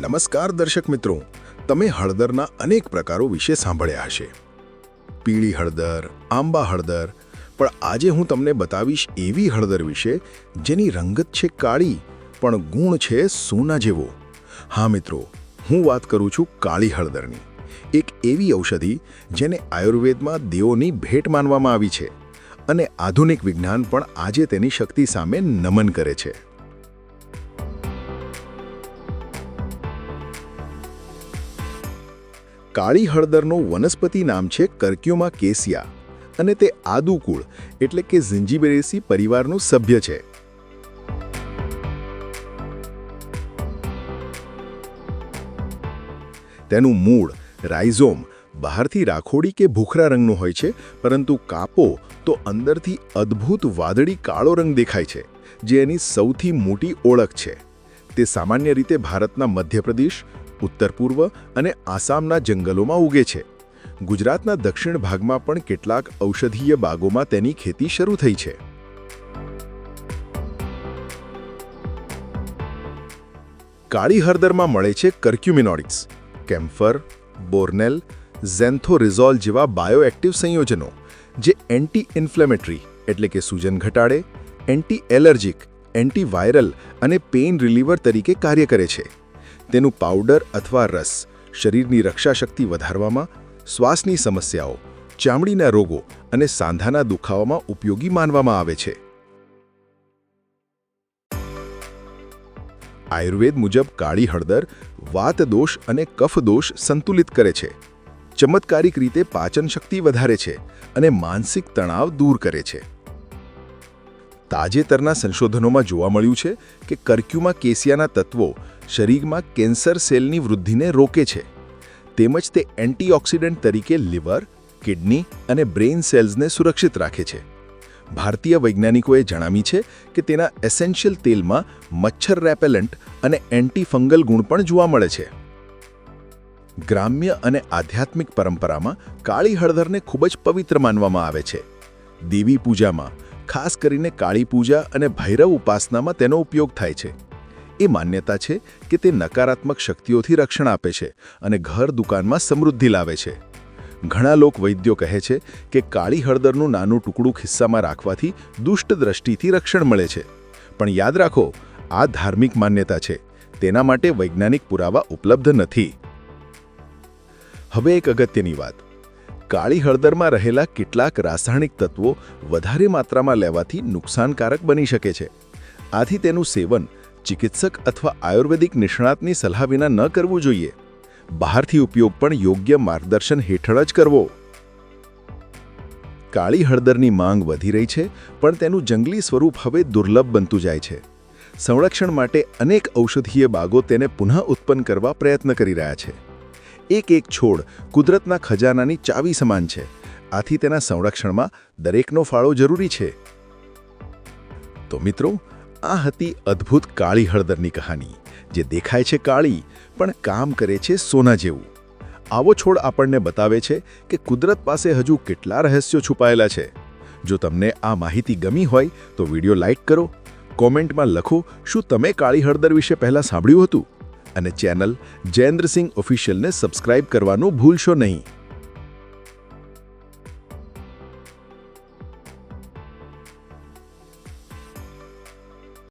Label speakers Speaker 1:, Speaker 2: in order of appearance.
Speaker 1: નમસ્કાર દર્શક મિત્રો. તમે હળદરના અનેક પ્રકારો વિશે સાંભળ્યા હશે. પીળી હળદર, આંબા હળદર, પણ આજે હું તમને બતાવીશ એવી હળદર વિશે જેની રંગત છે કાળી, પણ ગુણ છે સોના જેવો. હા મિત્રો, હું વાત કરું છું કાળી હળદરની. એક એવી ઔષધિ જેને આયુર્વેદમાં દેવોની ભેટ માનવામાં આવી છે અને આધુનિક વિજ્ઞાન પણ આજે તેની શક્તિ સામે નમન કરે છે. કાળી હળદરનું વનસ્પતિ નામ છે કર્ક્યુમા કેસિયા અને તે આદુકુળ એટલે કે ઝિંજીબેરેસી પરિવારનું સભ્ય છે. તેનું મૂળ રાઇઝોમ બહારથી રાખોડી કે ભૂખરા રંગનું હોય છે, પરંતુ કાપો તો અંદરથી અદ્ભુત વાદળી કાળો રંગ દેખાય છે, જે એની સૌથી મોટી ઓળખ છે. તે સામાન્ય રીતે ભારતના મધ્યપ્રદેશ ઉત્તર પૂર્વ અને આસામના જંગલોમાં ઉગે છે. ગુજરાતના દક્ષિણ ભાગમાં પણ કેટલાક ઔષધીય બાગોમાં તેની ખેતી શરૂ થઈ છે. કાળી હળદરમાં મળે છે કર્ક્યુમિનોડિક્સ કેમ્ફર, બોર્નેલ ઝેન્થોરિઝોલ જેવા બાયોએક્ટિવ સંયોજનો, જે એન્ટી ઇન્ફ્લેમેટરી એટલે કે સૂજન ઘટાડે એન્ટી એલર્જિક એન્ટીવાયરલ અને પેઇન રિલીવર તરીકે કાર્ય કરે છે. તેનું પાવડર અથવા રસ શરીરની રક્ષાશક્તિ વધારવામાં, શ્વાસની સમસ્યાઓ, ચામડીના રોગો અને સાંધાના દુખાવામાં ઉપયોગી માનવામાં આવે છે. આયુર્વેદ મુજબ કાળી હળદર, વાત દોષ અને કફ દોષ સંતુલિત કરે છે. ચમત્કારિક રીતે પાચન શક્તિ વધારે છે અને માનસિક તણાવ દૂર કરે છે. તાજેતરના સંશોધનોમાં જોવા મળ્યું છે કે કર્ક્યુમા કેસિયાના તત્વો શરીરમાં કેન્સર સેલની વૃદ્ધિને રોકે છે. તેમજ તે એન્ટીઓક્સિડન્ટ તરીકે લિવર, કિડની અને બ્રેઇન સેલ્સને સુરક્ષિત રાખે છે. ભારતીય વૈજ્ઞાનિકોએ જણાવી છે કે તેના એસેન્શિયલ તેલમાં મચ્છર રેપેલન્ટ અને એન્ટીફંગલ ગુણ પણ જોવા મળે છે. ગ્રામ્ય અને આધ્યાત્મિક પરંપરામાં કાળી હળદરને ખૂબ જ પવિત્ર માનવામાં આવે છે. દેવી પૂજામાં, ખાસ કરીને કાળી પૂજા અને ભૈરવ ઉપાસનામાં તેનો ઉપયોગ થાય છે. એ માન્યતા છે કે તે નકારાત્મક શક્તિઓથી રક્ષણ આપે છે અને ઘર દુકાનમાં સમૃદ્ધિ લાવે છે. ઘણા લોક વૈદ્યો કહે છે કે કાળી હળદરનું નાનું ટુકડું ખિસ્સામાં રાખવાથી દુષ્ટ દ્રષ્ટિથી રક્ષણ મળે છે. પણ યાદ રાખો, આ ધાર્મિક માન્યતા છે. તેના માટે વૈજ્ઞાનિક પુરાવા ઉપલબ્ધ નથી. હવે એક અગત્યની વાત. કાળી હળદરમાં રહેલા કેટલાક રાસાયણિક તત્વો વધારે માત્રામાં લેવાથી નુકસાનકારક બની શકે છે. આથી તેનું સેવન ચિકિત્સક અથવા આયુર્વેદિક નિષ્ણાતની સલાહ વિના ન કરવું જોઈએ. બહારથી ઉપયોગ પણ યોગ્ય માર્ગદર્શન હેઠળ જ કરવો. કાળી હળદરની માંગ વધી રહી છે, પણ તેનું જંગલી સ્વરૂપ હવે દુર્લભ બનતું જાય છે. સંરક્ષણ માટે અનેક ઔષધીય બાગો તેને પુનઃ ઉત્પન્ન કરવા પ્રયત્ન કરી રહ્યા છે. એક એક છોડ કુદરતના ખજાનાની ચાવી સમાન છે. આથી તેના સંરક્ષણમાં દરેકનો ફાળો જરૂરી છે. તો મિત્રો આ હતી અદ્ભુત કાળી હળદરની કહાની, જે દેખાય છે કાળી, પણ કામ કરે છે સોના જેવું. આવો છોડ આપણને બતાવે છે કે કુદરત પાસે હજુ કેટલા રહસ્યો છુપાયેલા છે. જો તમને આ માહિતી ગમી હોય, તો વીડિયો લાઇક કરો, કોમેન્ટમાં લખો શું તમે કાળી હળદર વિશે પહેલાં સાંભળ્યું હતું. અને ચેનલ જયેન્દ્રસિંહ ઓફિશિયલને સબસ્ક્રાઇબ કરવાનું ભૂલશો નહીં.